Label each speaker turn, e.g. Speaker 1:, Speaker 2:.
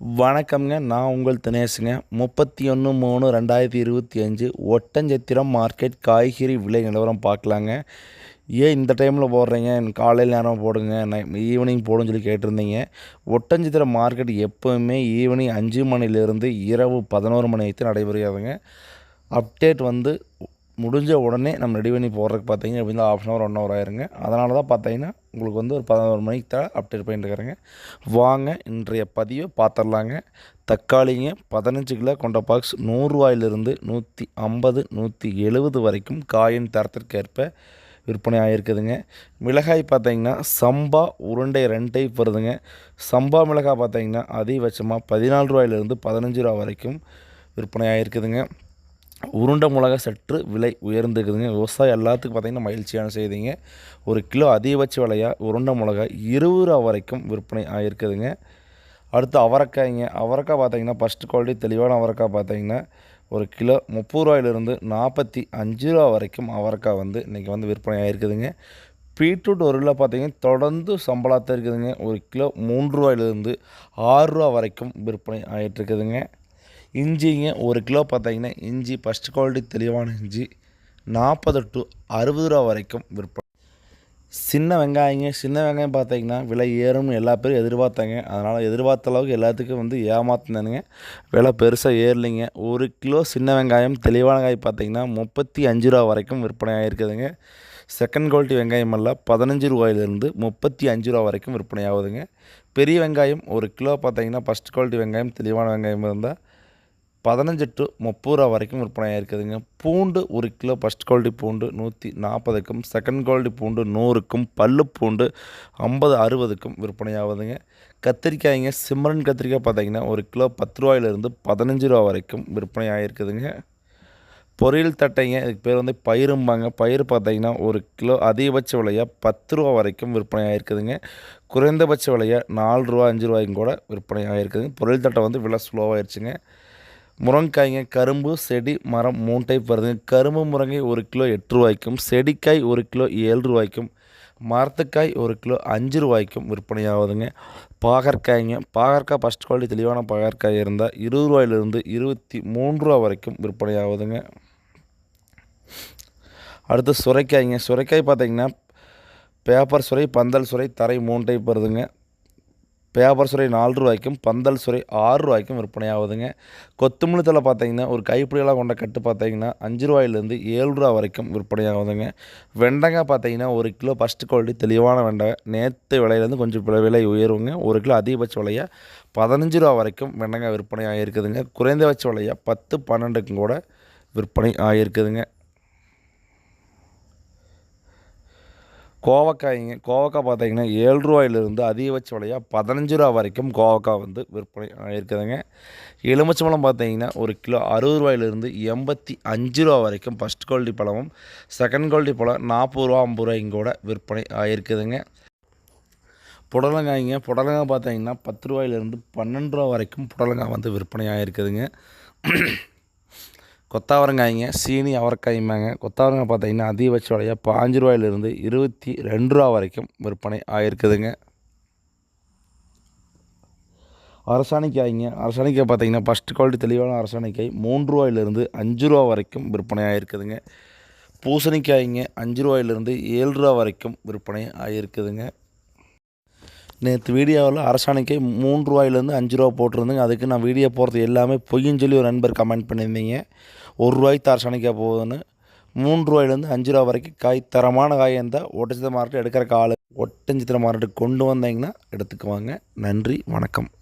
Speaker 1: வணக்கம்ங்க. நான் உங்கள் தினேஷுங்க. முப்பத்தி ஒன்று மூணு ரெண்டாயிரத்தி இருபத்தி அஞ்சு ஒட்டஞ்சத்திரம் மார்க்கெட் காய்கறி விலை நிலவரம் பார்க்கலாங்க. ஏன் இந்த டைமில் போடுறீங்க? காலையில் நேரம் போடுங்க. நை ஈவினிங் போடுன்னு சொல்லி கேட்டிருந்தீங்க. ஒட்டஞ்சத்திரம் மார்க்கெட் எப்போவுமே ஈவினிங் அஞ்சு மணிலேருந்து இரவு பதினோரு மணி வரைக்கும் நடைபெறுகிறதுங்க. அப்டேட் வந்து முடிஞ்ச உடனே நம்ம ரெடி பண்ணி போடுறதுக்கு பார்த்தீங்க அப்படின்னா half an hour one hour ஆயிருங்க. அதனால தான் பார்த்தீங்கன்னா உங்களுக்கு வந்து ஒரு பதினோரு மணிக்கு தான் அப்டேட் பண்ணிட்டு இருக்கிறேங்க வாங்க இன்றைய பதிவை பார்த்துடலாங்க. தக்காளிங்க பதினஞ்சு கிலோ கொண்ட பாக்ஸ் நூறுரூவாயிலிருந்து நூற்றி ஐம்பது நூற்றி எழுபது வரைக்கும் காயின் தரத்திற்கேற்ப விற்பனை ஆகிருக்குதுங்க மிளகாய் பார்த்தீங்கன்னா சம்பா உருண்டை ரெண்டு டைப் வருதுங்க சம்பா மிளகாய் பார்த்தீங்கன்னா அதிகபட்சமாக பதினாலு ரூபாயிலிருந்து பதினஞ்சு ரூபா வரைக்கும் விற்பனை ஆகிருக்குதுங்க உருண்டை மிளகா சற்று விலை உயர்ந்துக்குதுங்க விவசாயம் எல்லாத்துக்கும் பார்த்திங்கன்னா மகிழ்ச்சியான செய்திங்க. ஒரு கிலோ அதிகபட்ச விலையாக உருண்டை மிளகா இருபது ரூபா வரைக்கும் விற்பனை ஆகிருக்குதுங்க அடுத்து அவரைக்காய்ங்க. அவரைக்காய் பார்த்தீங்கன்னா ஃபஸ்ட்டு குவாலிட்டி தெளிவான அவரைக்காய் பார்த்தீங்கன்னா ஒரு கிலோ முப்பது ரூபாயிலிருந்து நாற்பத்தி அஞ்சு ரூபா வரைக்கும் அவரைக்காய் வந்து இன்றைக்கி வந்து விற்பனை ஆகிருக்குதுங்க பீட்ரூட் ஒரு கிலோ பார்த்தீங்கன்னா தொடர்ந்து சம்பளத்தை இருக்குதுங்க. ஒரு கிலோ மூன்று ரூபாயிலிருந்து ஆறுரூவா வரைக்கும் விற்பனை ஆகிட்டுருக்குதுங்க இஞ்சிங்க ஒரு கிலோ பார்த்தீங்கன்னா இஞ்சி ஃபஸ்ட் குவாலிட்டி தெளிவான இஞ்சி நாற்பது டு அறுபது ரூபா வரைக்கும் விற்பனை. சின்ன வெங்காயங்க சின்ன வெங்காயம் பார்த்தீங்கன்னா விலை ஏறும்னு எல்லா பேரும் எதிர்பார்த்தாங்க. அதனால் எதிர்பார்த்த அளவுக்கு எல்லாத்துக்கும் வந்து ஏமாத்தினானுங்க. விலை பெருசாக ஏறலைங்க. ஒரு கிலோ சின்ன வெங்காயம் தெளிவான காய் பார்த்தீங்கன்னா முப்பத்தி அஞ்சு ரூபா வரைக்கும் விற்பனை ஆகிருக்குதுங்க செகண்ட் குவாலிட்டி வெங்காயம் எல்லாம் பதினஞ்சு ரூபாயிலிருந்து முப்பத்தி அஞ்சு ரூபா வரைக்கும் விற்பனை ஆகுதுங்க. பெரிய வெங்காயம் ஒரு கிலோ பார்த்தீங்கன்னா ஃபஸ்ட் குவாலிட்டி வெங்காயம் தெளிவான வெங்காயம் இருந்தால் பதினஞ்சு டு முப்பது ரூபா வரைக்கும் விற்பனை ஆகிருக்குதுங்க பூண்டு ஒரு கிலோ ஃபஸ்ட் குவாலிட்டி பூண்டு நூற்றி நாற்பதுக்கும் செகண்ட் குவாலிட்டி பூண்டு நூறுக்கும் பல்லு பூண்டு ஐம்பது அறுபதுக்கும் விற்பனை ஆகுதுங்க. கத்திரிக்காய்ங்க சிம்மரன் கத்திரிக்காய் பார்த்தீங்கன்னா ஒரு கிலோ பத்து ரூபாயிலிருந்து பதினஞ்சு ரூபா வரைக்கும் விற்பனை ஆகிருக்குதுங்க பொரியல் தட்டைங்க இதுக்கு பேர் வந்து பயிரும்பாங்க. பயிர் பார்த்தீங்கன்னா ஒரு கிலோ அதிகபட்ச விலையாக பத்து ரூபா வரைக்கும் விற்பனை ஆகிருக்குதுங்க குறைந்தபட்ச விலையாக நாலு ரூபா அஞ்சு ரூபாய்க்கும் கூட விற்பனை ஆகிருக்குதுங்க பொரியல் தட்டை வந்து விலை ஸ்லோவாகிடுச்சுங்க முருங்கைக்காய்ங்க கரும்பு செடி மரம் மூணு டைப் வருதுங்க கரும்பு முருங்கை ஒரு கிலோ எட்டு ரூபாய்க்கும் செடிக்காய் ஒரு கிலோ ஏழு ரூபாய்க்கும் மரத்துக்காய் ஒரு கிலோ அஞ்சு ரூபாய்க்கும் விற்பனை ஆகுதுங்க பாகற்காய்ங்க பாகற்காய் ஃபஸ்ட் குவாலிட்டி தெளிவான பாகற்காய் இருந்தால் இருபது ரூபாயிலிருந்து இருபத்தி மூன்று ரூபா வரைக்கும் விற்பனை ஆகுதுங்க அடுத்து சுரைக்காய்ங்க. சுரைக்காய் பார்த்திங்கன்னா பேப்பர் சுரை பந்தல் சுரை தரை மூணு டைப் வருதுங்க. பேப்பர் சுரை நாலு ரூபாய்க்கும் பந்தல் சுரை ஆறு ரூபாய்க்கும் விற்பனையாகுதுங்க. கொத்தமல்லி தலை பார்த்தீங்கன்னா ஒரு கைப்பிடிகளாக கொண்ட கட்டு பார்த்தீங்கன்னா அஞ்சு ரூபாயிலேருந்து ஏழு ரூபா வரைக்கும் விற்பனையாகுதுங்க. வெண்டைக்காய் பார்த்தீங்கன்னா ஒரு கிலோ ஃபஸ்ட்டு குவாலிட்டி தெளிவான வெண்டை நேற்று விலையிலேருந்து கொஞ்சம் விலை உயருங்க. ஒரு கிலோ அதிகபட்ச விலையாக பதினஞ்சு ரூபா வரைக்கும் வெண்டைக்காய் விற்பனை ஆகிருக்குதுங்க குறைந்தபட்ச விலையாக பத்து பன்னெண்டுக்கும் கூட விற்பனை ஆகிருக்குதுங்க கோவக்காய்ங்க கோவக்காய் பார்த்தீங்கன்னா ஏழு ரூபாயிலிருந்து அதிகபட்ச விலையாக பதினஞ்சு ரூபா வரைக்கும் கோவக்காய் வந்து விற்பனை இருக்குதுங்க எலுமிச்சம்பழம் பார்த்தீங்கன்னா ஒரு கிலோ அறுபது ரூபாயிலிருந்து எண்பத்தி அஞ்சு ரூபா வரைக்கும் ஃபஸ்ட் குவாலிட்டி பழமும் செகண்ட் குவாலிட்டி பழம் நாற்பது ரூபா ஐம்பது ரூபாய்ங்க கூட விற்பனை ஆகிருக்குதுங்க புடலங்காய்ங்க புடலங்காய் பார்த்தீங்கன்னா பத்து ரூபாயிலிருந்து பன்னெண்டு ரூபா வரைக்கும் புடலங்காய் வந்து விற்பனை ஆகிருக்குதுங்க கொத்தாவரங்காய்ங்க சீனி அவரைக்காய்மாங்க கொத்தாவரங்காய் பார்த்தீங்கன்னா அதிகபட்ச விலையாக பாஞ்சு ரூபாயிலிருந்து இருபத்தி ரெண்டு ரூபா வரைக்கும் விற்பனை ஆகிருக்குதுங்க அரசாணிக்காய்ங்க அரசாணிக்காய் பார்த்தீங்கன்னா ஃபஸ்ட் குவாலிட்டி தெளிவான அரசாணிக்காய் மூன்று ரூபாயிலிருந்து அஞ்சு ரூபா வரைக்கும் விற்பனை ஆகிருக்குதுங்க பூசணிக்காய்ங்க அஞ்சு ரூபாயிலிருந்து ஏழு ரூபா வரைக்கும் விற்பனை ஆகிருக்குதுங்க நேற்று வீடியோவில் அரசாணைக்கே மூன்று ரூபாயிலேருந்து அஞ்சு ரூபா போட்டிருந்தேங்க. அதுக்கு நான் வீடியோ போகிறது எல்லாமே பொய்ன்னு சொல்லி ஒரு நண்பர் கமெண்ட் பண்ணியிருந்தீங்க. ஒரு ரூபாய்க்கு அரசாணைக்காக போகுதுன்னு. மூன்று ரூபாயிலேருந்து அஞ்சு ரூபா வரைக்கும் காய் தரமான காய் இருந்தால் ஒட்டச்சித்திர மார்க்கெட் எடுக்கிற காலு ஒட்டஞ்சித்திர மார்க்கெட்டுக்கு கொண்டு வந்தீங்கன்னா எடுத்துக்குவாங்க. நன்றி வணக்கம்.